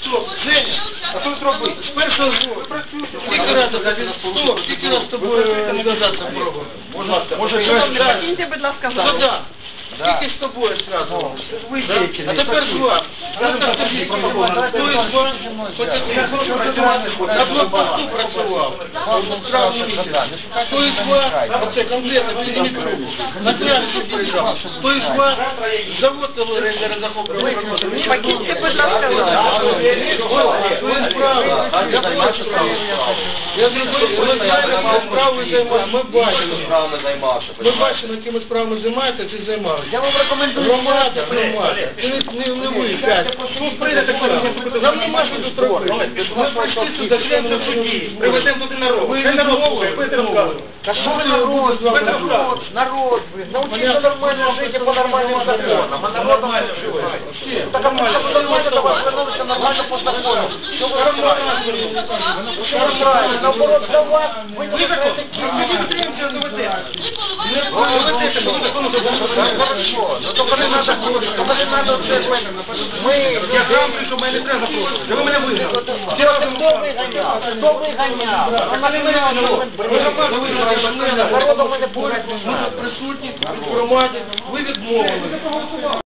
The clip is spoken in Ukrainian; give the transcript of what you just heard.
Стоп, Женя, а що зробити? Перша першого зло. Скільки разів? тобі стоп, скільки раз з тобою зв'язатися пробував? Може, Закіньте, будь ласка, зараз. Да. Тільки з тобою сразу. Да? А тепер з вами. Ну так тобі, хто із вас, хоча б на блокпосту працював, в травні місяці. Хто із вас, оце конкретно, підніміть на пляжці приїжджав. Хто із вас, завод телерендера захоплював. Покиньте, будь ласка, зараз. Ви справа, а я бачу справу. Я зрозумів, ви знаєте, справою займаєте, ми бачимо. справами займався. Ми бачимо, якими справами займаєтеся і займалися. Я вам рекомендую. Громада, громада. Не, не, не ви, п'ять. Ну, прийдете, нам нема що тут робити. Ми прийшли сюди, члени суді. Приведемо туди народ. Ви не народ, ви не народ. Та що ви народ, ви народ, народ, ви научіться нормально жити по нормальним законам, а народ живе. Так а ви нормально до вас становиться нормально по закону. Що? Що ви робите? Наоборот, за вас ви не підтримуємо цього доведення. Хорошо, ну только не надо, только не надо це. Ми, Я сам прийшов, мене не треба запрошувати. Ви мене. Хто виганяв? Хто виганяв? А на мене Ви громаду вигнали, ми не присутні в громаді, ви відмовили.